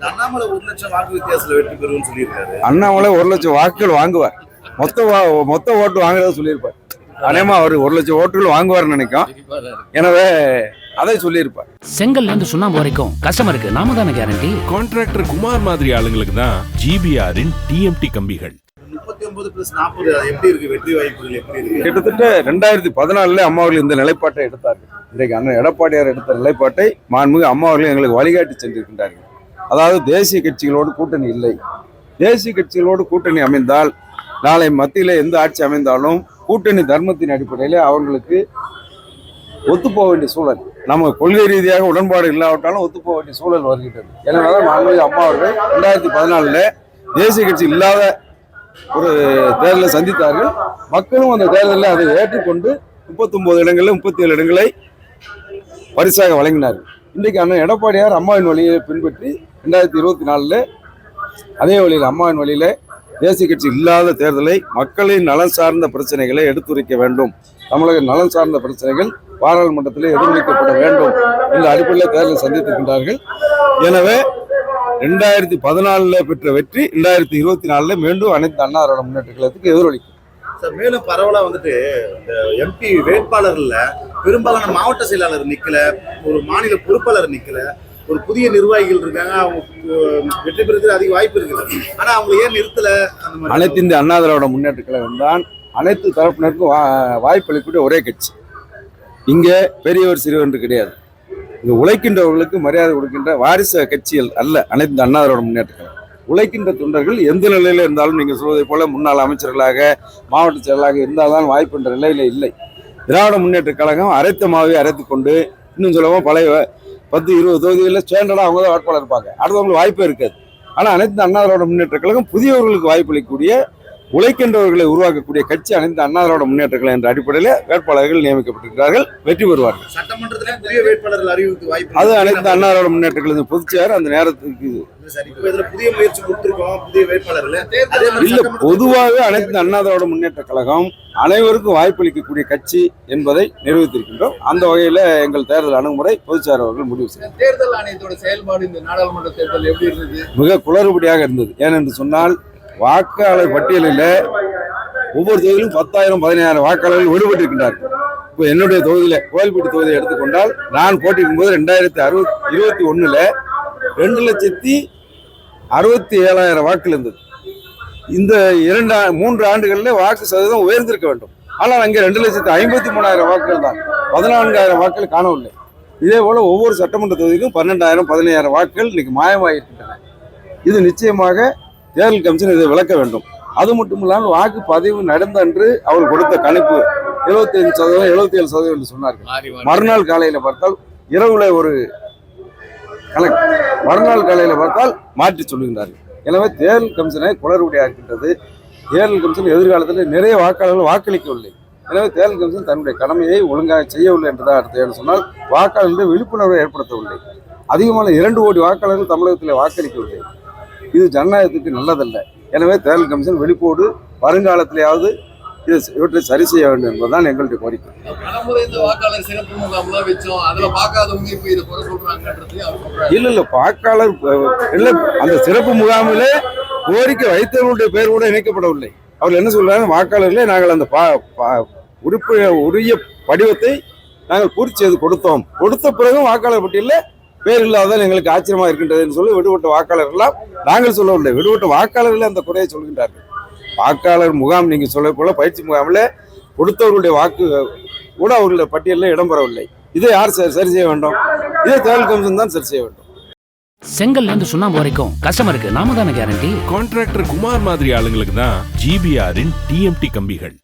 அண்ணாமலை ஒரு லட்சம் வாக்கு வித்தியாசத்துல வெற்றி பெறுவோம்னு சொல்லியிருக்காரு. அண்ணாமலை ஒரு லட்சம் வாக்குகள் வாங்குவார். மொத்த வா- மொத்த ஓட்டு வாங்குறத சொல்லியிருப்பார். அநேகமா அவர் ஒரு லட்சம் ஓட்டுகள் வாங்குவார்னு நினைக்கும். எனவே அதை சொல்லியிருப்பார். செங்கல்ல இருந்து சுண்ணாம்பு வரைக்கும் கஸ்டமருக்கு நாம தானே கேரண்டி கான்ட்ராக்டர் குமார் மாதிரி ஆளுங்களுக்கு தான் ஜிபிஆரின் டிஎம்டி கம்பிகள். முப்பத்தி ஒன்பது பிளஸ் நாற்பது எப்படி இருக்கு? வெற்றி வாய்ப்புகள் எப்படி இருக்கு? கிட்டத்தட்ட ரெண்டாயிரத்தி பதினாலுல அம்மா அவர்கள் இந்த நிலைப்பாட்டை எடுத்தார்கள். இன்றைக்கு அண்ணன் எடப்பாடியார் எடுத்த நிலைப்பாட்டை மாண்புமிகு அம்மா அவர்கள் எங்களுக்கு வழிகாட்டி சென்றிருக்கின்றார்கள். அதாவது தேசிய கட்சிகளோடு கூட்டணி இல்லை. தேசிய கட்சிகளோடு கூட்டணி அமைந்தால் நாளை மத்தியில் எந்த ஆட்சி அமைந்தாலும் கூட்டணி தர்மத்தின் அடிப்படையில் அவர்களுக்கு ஒத்துப்போக வேண்டிய சூழல். நம்ம கொள்கை ரீதியாக உடன்பாடு இல்லாவிட்டாலும் ஒத்துப்போக வேண்டிய சூழல் வருகின்றது. எனவே தான் மாண்புமிகு அம்மா அவர்கள் ரெண்டாயிரத்தி பதினாலில் தேசிய கட்சி இல்லாத ஒரு தேர்தலை சந்தித்தார்கள். மக்களும் அந்த தேர்தலில் அதை ஏற்றுக்கொண்டு முப்பத்தொம்போது இடங்களில் முப்பத்தி ஏழு இடங்களை பரிசாக வழங்கினார்கள். இன்றைக்கு அண்ணன் எடப்பாடியார் அம்மாவின் வழியை பின்பற்றி ரெண்டாயிரத்தி இருபத்தி நாலில் அதே வழியில் அம்மாவின் வழியில் தேசிய கட்சி இல்லாத தேர்தலை மக்களின் நலன் சார்ந்த பிரச்சனைகளை எடுத்துரைக்க வேண்டும். தமிழக நலன் சார்ந்த பிரச்சனைகள் பாராளுமன்றத்தில் எதிரொலிக்கப்பட வேண்டும் என்ற அடிப்படையில் தேர்தலை சந்தித்திருக்கின்றார்கள். எனவே ரெண்டாயிரத்தி பதினாலில் பெற்ற வெற்றி ரெண்டாயிரத்தி இருபத்தி நாலில் மீண்டும் அனைத்து அன்னாரோட முன்னேற்ற கழகத்துக்கு எதிரொலிக்கும் சார் மேலும் பரவலாக வந்துட்டு இந்த எம்பி வேட்பாளர்களில் பெரும்பாலான மாவட்ட செயலாளர் நிற்கல ஒரு மாநில பொறுப்பாளர் நிற்கல ஒரு புதிய நிர்வாகிகள் இருக்காங்க. அவங்க வெற்றி பெறதுக்கு அதிக வாய்ப்பு இருக்குது. ஆனா அவங்க ஏன் நிறுத்தல? அந்த மாதிரி அனைத்து இந்திய அண்ணா திராவிட முன்னேற்ற கழகம் தான் அனைத்து தரப்பினருக்கும் வா- வாய்ப்பளிக்கக்கூடிய ஒரே கட்சி. இங்கே பெரியவர் சிறுவர் என்று கிடையாது. இங்க உழைக்கின்றவர்களுக்கு மரியாதை கொடுக்கின்ற வாரிசு கட்சிகள் அல்ல அனைத்து அண்ணா திராவிட முன்னேற்ற கழகம். உழைக்கின்ற தொண்டர்கள் எந்த நிலையில இருந்தாலும் நீங்கள் சொல்வதை போல முன்னாள் அமைச்சர்களாக மாவட்ட செயலாளராக இருந்தால்தான் வாய்ப்பு என்ற நிலையில இல்லை. திராவிட முன்னேற்ற கழகம் அரைத்த மாவை அரைத்து கொண்டு இன்னும் சொல்லவும் பழைய பத்து இருபது தொகுதிகளில் ஸ்டாண்டர்டாக அவங்க தான் வேட்பாளர் இருப்பாங்க. அடுத்தவங்களுக்கு வாய்ப்பே இருக்காது. ஆனால் அனைத்து அண்ணா முன்னேற்ற கழகம் புதியவர்களுக்கு வாய்ப்பளிக்கக்கூடிய உழைக்கின்றவர்களை உருவாக்கக்கூடிய கட்சி அனைத்து அண்ணா திராவிட முன்னேற்ற கழகம் என்ற அடிப்படையில் வேட்பாளர்கள் நியமிக்கப்பட்டிருக்கிறார்கள் வெற்றி பெறுவார்கள். சட்டமன்றத்திலே புதிய வேட்பாளர்கள் அறிவித்து வாய்ப்பு அது. அனைத்து அண்ணா திராவிட முன்னேற்ற கழகத்தின் பொதுச்செயலர் அந்த நேரத்துக்கு புதிய முயற்சி கொடுத்திருக்கோம் புதிய வேட்பாளர்கள். இல்ல பொதுவாக அனைத்து அண்ணா திராவிட முன்னேற்ற கழகம் அனைவருக்கும் வாய்ப்பளிக்கக்கூடிய கட்சி என்பதை நிரூபித்திருக்கின்றோம். அந்த வகையில எங்கள் தேர்தல் அணுகுமுறை பொதுச்செயலர் அவர்கள் முடிவு செய்தார். தேர்தல் ஆணையத்தோட செயல்பாடு இந்த நாடாளுமன்ற தேர்தல் எப்படி இருந்தது? மிக குளறுபடியாக இருந்தது. ஏனென்று சொன்னால் வாக்காளர் பட்டியலில் ஒவ்வொரு தொகுதியிலும் பத்தாயிரம் பதினாயிரம் வாக்காளர்கள் விடுபட்டிருக்கின்றார்கள். இப்போ என்னுடைய தொகுதியில் கோயில்பட்டி தொகுதியை எடுத்துக்கொண்டால் நான் போட்டியிடும் போது ரெண்டாயிரத்தி அறுபத்தி இருபத்தி ஒன்றில் ரெண்டு லட்சத்தி அறுபத்தி ஏழாயிரம் வாக்கு இருந்தது. இந்த இரண்டு மூன்று ஆண்டுகளில் வாக்கு சதவீதம் உயர்ந்திருக்க வேண்டும். ஆனால் அங்கே ரெண்டு லட்சத்தி ஐம்பத்தி மூணாயிரம் வாக்குகள் தான். பதினான்காயிரம் வாக்குகள் காணவில்லை. இதே போல் ஒவ்வொரு சட்டமன்ற தொகுதிக்கும் பன்னெண்டாயிரம் பதினையாயிரம் வாக்குகள் இன்னைக்கு மாயமாகிருக்கின்றன இது நிச்சயமாக தேர்தல் கமிஷன் இதை விளக்க வேண்டும். அது மட்டும் இல்லாமல் வாக்கு பதிவு நடந்த அன்று அவர் கொடுத்த கணிப்பு 75% சதவீதம் எழுபத்தி ஏழு சதவீதம் என்று சொன்னார்கள். மறுநாள் காலையில பார்த்தால் இரவுல ஒரு கணக்கு மறுநாள் காலையில பார்த்தால் மாற்றி சொல்லுகின்றார்கள். எனவே தேர்தல் கமிஷனை குளறுபடியாக்கின்றது தேர்தல் கமிஷன் எதிர்காலத்தில் நிறைய வாக்காளர்கள் வாக்களிக்கவில்லை. எனவே தேர்தல் கமிஷன் தன்னுடைய கடமையை ஒழுங்காக செய்யவில்லை என்றுதான் என்று சொன்னால் வாக்காளர்களிடம் விழிப்புணர்வை ஏற்படுத்தவில்லை. அதிகமான இரண்டு கோடி வாக்காளர்கள் தமிழகத்தில் வாக்களிக்கவில்லை. இது ஜனநாயகத்துக்கு நல்லதல்ல. எனவே தேர்தல் கமிஷன் வெளிப்போடு வருங்காலத்திலேயாவது இது இவற்றை சரி செய்ய வேண்டும் என்பதுதான் எங்களுடைய கோரிக்கை. இல்ல இல்ல வாக்காளர் இல்ல அந்த சிறப்பு முகாமிலே கோரிக்கை வைத்தவர்களுடைய பெயர் கூட இணைக்கப்படவில்லை. அவர் என்ன சொல்றாங்க வாக்காளர்களே நாங்கள் அந்த உறுப்பு உரிய படிவத்தை நாங்கள் பூர்த்தி செய்து கொடுத்தோம். கொடுத்த பிறகும் வாக்காளர் பட்டியலில் பேர் இல்லாததால் எங்களுக்கு ஆச்சரியமா இருக்கின்றதுன்னு சொல்லி விடுபட்ட வாக்காளர்கள்லாம் நாங்கள் சொல்லவில்லை. விடுபட்ட வாக்காளர்களே அந்த குறையை சொல்கின்றார்கள். வாக்காளர் முகாம் நீங்க சொல்ல போல பயிற்சி முகாமில் கொடுத்தவர்களுடைய வாக்கு கூட அவர்களுடைய பட்டியலில் இடம்பெறவில்லை இதை யார் சரி சரி செய்ய வேண்டும்? இதை தேர்தல் கமிஷன் தான் சரி செய்ய வேண்டும். செங்கல்ல இருந்து சுண்ணாம்பு வரைக்கும் கஸ்டமருக்கு நாம தானே கேரண்டி கான்ட்ராக்டர் குமார் மாதிரி ஆளுங்களுக்கு தான் ஜிபிஆரின் டிஎம்டி கம்பிகள்.